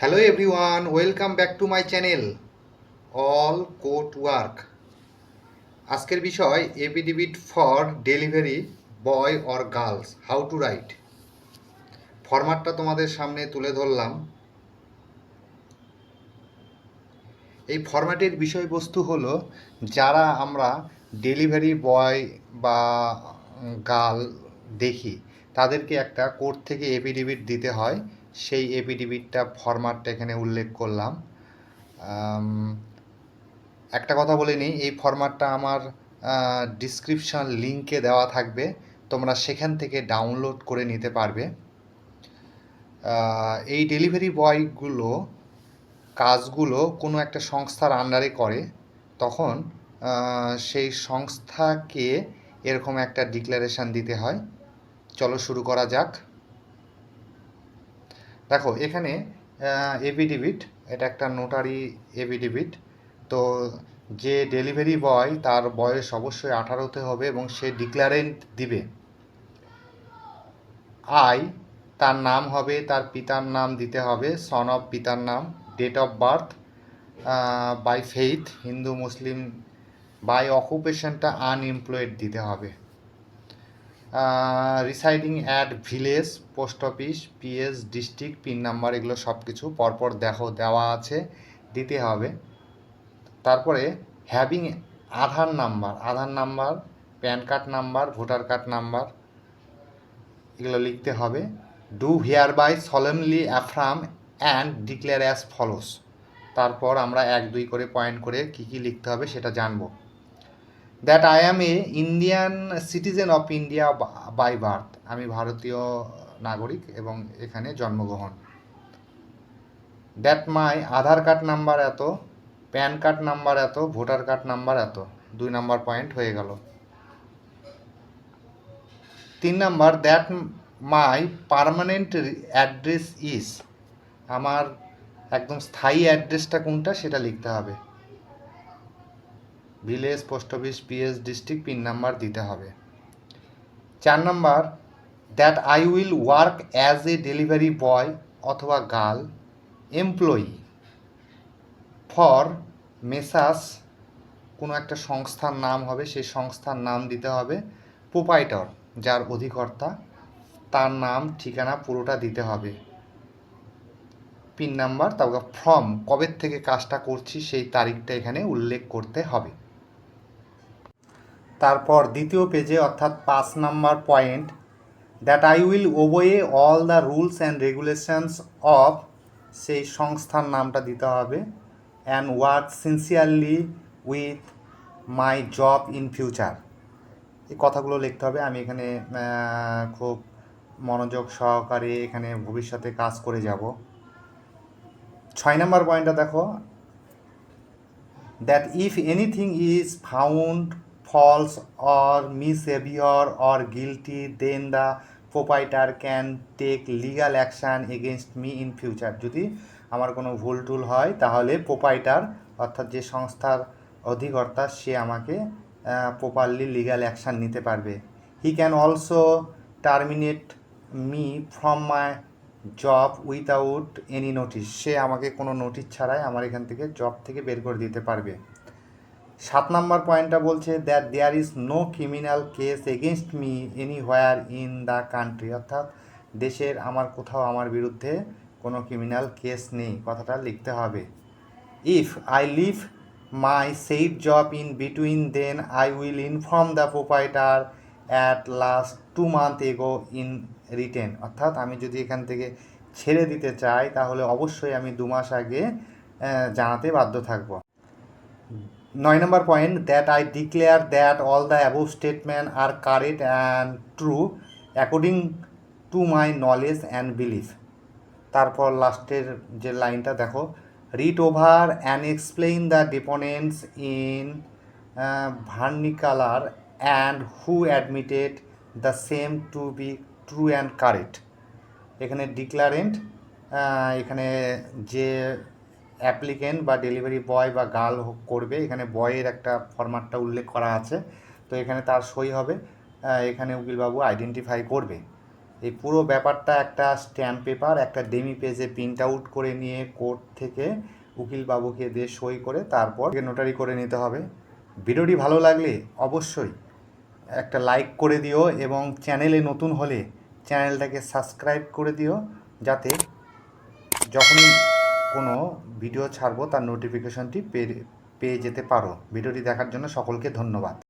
Hello everyone welcome back to my channel all court work আজকের বিষয় affidavit for delivery boy or girls how to write ফরম্যাটটা তোমাদের সামনে তুলে ধরলাম। এই ফরম্যাটের বিষয়বস্তু হলো যারা আমরা ডেলিভারি বয় বা গার্ল দেখি, তাদেরকে একটা কোর্ট থেকে এপিডিবিট দিতে হয়। সেই এপিডিবিটটা ফরম্যাটটা এখানে উল্লেখ করলাম। একটা কথা বলে নিই, এই ফরম্যাটটা আমার ডিসক্রিপশান লিঙ্কে দেওয়া থাকবে, তোমরা সেখান থেকে ডাউনলোড করে নিতে পারবে। এই ডেলিভারি বয়গুলো কাজগুলো কোনো একটা সংস্থার আন্ডারে করে, তখন সেই সংস্থাকে এরকম একটা ডিক্লারেশন দিতে হয়। চলো শুরু করা যাক। দেখো, এখানে এভিডিবিট এটা একটা নোটারি এভিডিবিট তো যে ডেলিভারি বয় তার বয়স অবশ্যই আঠারোতে হবে এবং সে ডিক্লারেন্ট দিবে। আই তার নাম হবে, তার পিতার নাম দিতে হবে সন অফ পিতার নাম date of birth by faith Hindu, Muslim by অকুপেশনটা unemployed দিতে হবে। Residing at village post office PS district pin number এগুলো সব কিছু পরপর দেখো, দেওয়া আছে, দিতে হবে। তারপরে having Aadhaar number Aadhaar number PAN card number voter card number এগুলো লিখতে হবে। Do hereby solemnly affirm and declare as follows তারপর আমরা এক, দুই করে পয়েন্ট করে কী কী লিখতে হবে সেটা জানব। That I am a Indian citizen of India by birth আমি ভারতীয় নাগরিক এবং এখানে জন্মগ্রহণ। That my Aadhaar card number এত, প্যান কার্ড নাম্বার এত, ভোটার কার্ড নাম্বার এত, দুই নাম্বার পয়েন্ট হয়ে গেল। তিন number that my permanent address is আমার একদম স্থায়ী অ্যাড্রেসটা কোনটা সেটা লিখতে হবে। Village post office PS district pin number দিতে হবে। চার number that I will work as a delivery boy অথবা গার্ল এমপ্লয়ি ফর মেসাস কোনো একটা সংস্থার নাম হবে, সেই সংস্থার নাম দিতে হবে প্রোপাইটর যার অধিকর্তা তার নাম, ঠিকানা পুরোটা দিতে হবে। পিন নাম্বার, তারপর ফর্ম কবে থেকে কাজটা করছি সেই তারিখটা এখানে উল্লেখ করতে হবে। তারপর দ্বিতীয় পেজে অর্থাৎ পাঁচ number point that I will obey all the rules and regulations of সেই সংস্থার নামটা দিতে হবে and work sincerely with my job in future এই কথাগুলো লিখতে হবে। আমি এখানে খুব মনোযোগ সহকারে এখানে ভবিষ্যতে কাজ করে যাব। ছয় নম্বর পয়েন্টটা দেখো। That if anything is found false or misbehaviour or guilty then the proprietor can take legal action against me in future যদি আমার কোনো ভুল টুল হয়, তাহলে প্রোপাইটার অর্থাৎ যে সংস্থার অধিকর্তা, সে আমাকে প্রপারলি লিগাল অ্যাকশান নিতে পারবে। He can also terminate me from my job without any notice সে আমাকে কোনো নোটিশ ছাড়াই আমার এখান থেকে জব থেকে বের করে দিতে পারবে। সাত নাম্বার পয়েন্টটা বলছে that there is no criminal case against me anywhere in the country অর্থাৎ দেশের আমার কোথাও আমার বিরুদ্ধে কোনো ক্রিমিনাল কেস নেই, কথাটা লিখতে হবে। If I leave my said job in between then I will inform the proprietor at last two month ago in written অর্থাৎ আমি যদি এখান থেকে ছেড়ে দিতে চাই, তাহলে অবশ্যই আমি দু মাস আগে জানাতে বাধ্য থাকব। নয় number point that I declare that all the above statement are correct and true according to my knowledge and belief তারপর লাস্টের যে লাইনটা দেখো read over and explain the deponents in vernacular and who admitted the same to be true and correct এখানে declarant এখানে যে applicant বা delivery boy বা গার্ল করবে, এখানে বয়ের একটা ফরম্যাটটা উল্লেখ করা আছে। তো এখানে তার সই হবে এখানে উকিলবাবু আইডেন্টিফাই করবে। এই পুরো ব্যাপারটা একটা স্ট্যাম্প পেপার একটা ডেমি পেজে প্রিন্ট আউট করে নিয়ে কোর্ট থেকে উকিলবাবুকে দিয়ে সই করে তারপর নোটারি করে নিতে হবে। ভিডিওটি ভালো লাগলে অবশ্যই একটা লাইক করে দিও এবং চ্যানেলে নতুন হলে চ্যানেলটাকে সাবস্ক্রাইব করে দিও, যাতে যখনই কোনো ভিডিও ছাড়বো তার নোটিফিকেশনটি পেয়ে পেয়ে যেতে পারো। ভিডিওটি দেখার জন্য সকলকে ধন্যবাদ।